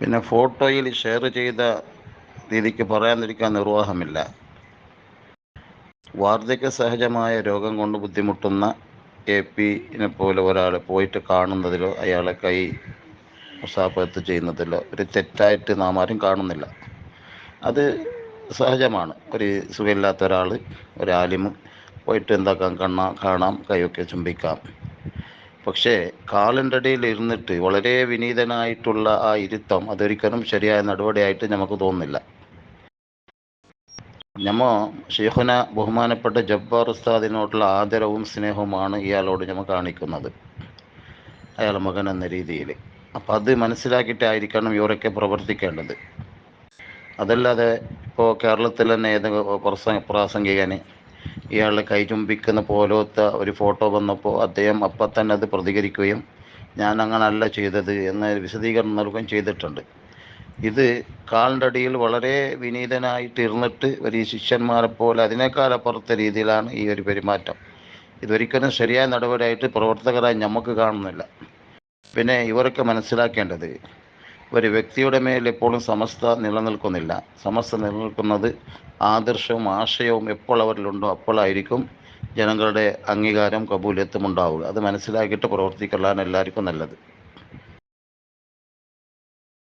പിന്നെ ഫോട്ടോയിൽ ഷെയർ ചെയ്ത രീതിക്ക് പറയാതിരിക്കാൻ നിർവാഹമില്ല. വാർദ്ധക്യ സഹജമായ രോഗം കൊണ്ട് ബുദ്ധിമുട്ടുന്ന എ പിനെ പോലെ ഒരാൾ പോയിട്ട് കാണുന്നതിലോ അയാളെ കൈ മുസാഫത്ത് ചെയ്യുന്നതിലോ ഒരു തെറ്റായിട്ട് നാം ആരും കാണുന്നില്ല. അത് സഹജമാണ്. ഒരു സുഖമില്ലാത്ത ഒരാൾ ഒരു ആലിമ് പോയിട്ട് എന്താക്കാം കണ്ണാ കാണാം കൈയൊക്കെ ചുംബിക്കാം. പക്ഷേ കാലിന്റെ ഇരുന്നിട്ട് വളരെ വിനീതനായിട്ടുള്ള ആ ഇരുത്തം അതൊരിക്കലും ശരിയായ നടപടിയായിട്ട് നമുക്ക് തോന്നുന്നില്ല. നമ്മ ഷെയ്ഖുന ബഹുമാനപ്പെട്ട ജബ്ബാർ ഉസ്താദിനോടുള്ള ആദരവും സ്നേഹവുമാണ് ഇയാളോട് നമ്മൾ കാണിക്കുന്നത്. അയാളെ മകൻ എന്ന രീതിയിൽ അപ്പം അത് മനസ്സിലാക്കിയിട്ടായിരിക്കണം ഇവരൊക്കെ പ്രവർത്തിക്കേണ്ടത്. അതല്ലാതെ ഇപ്പോൾ കേരളത്തിൽ തന്നെ ഏതെങ്കിലും പ്രസംഗ പ്രാസംഗികന് ഇയാളെ കൈ ചുംബിക്കുന്ന പോലത്തെ ഒരു ഫോട്ടോ വന്നപ്പോൾ അദ്ദേഹം അപ്പം തന്നെ അത് പ്രതികരിക്കുകയും ഞാൻ അങ്ങനല്ല ചെയ്തത് എന്ന വിശദീകരണം നൽകുകയും ചെയ്തിട്ടുണ്ട്. ഇത് കാലിന്റെ അടിയിൽ വളരെ വിനീതനായിട്ട് ഇരുന്നിട്ട് ഒരു ശിഷ്യന്മാരെ പോലെ അതിനേക്കാൾ അപ്പുറത്തെ രീതിയിലാണ് ഈ ഒരു പെരുമാറ്റം. ഇതൊരിക്കലും ശരിയായ നടപടിയായിട്ട് പ്രവർത്തകരായി നമുക്ക് കാണുന്നില്ല. പിന്നെ ഇവരൊക്കെ മനസ്സിലാക്കേണ്ടത് ഒരു വ്യക്തിയുടെ മേൽ എപ്പോഴും സമസ്ത നിലനിൽക്കുന്നില്ല. സമസ്ത നിലനിൽക്കുന്നത് ആദർശവും ആശയവും എപ്പോൾ അവരിലുണ്ടോ അപ്പോഴായിരിക്കും ജനങ്ങളുടെ അംഗീകാരം കബൂലിയത്തും ഉണ്ടാവുക അത് മനസ്സിലാക്കിയിട്ട് പ്രവർത്തിക്കലാണ് എല്ലാവർക്കും നല്ലത്.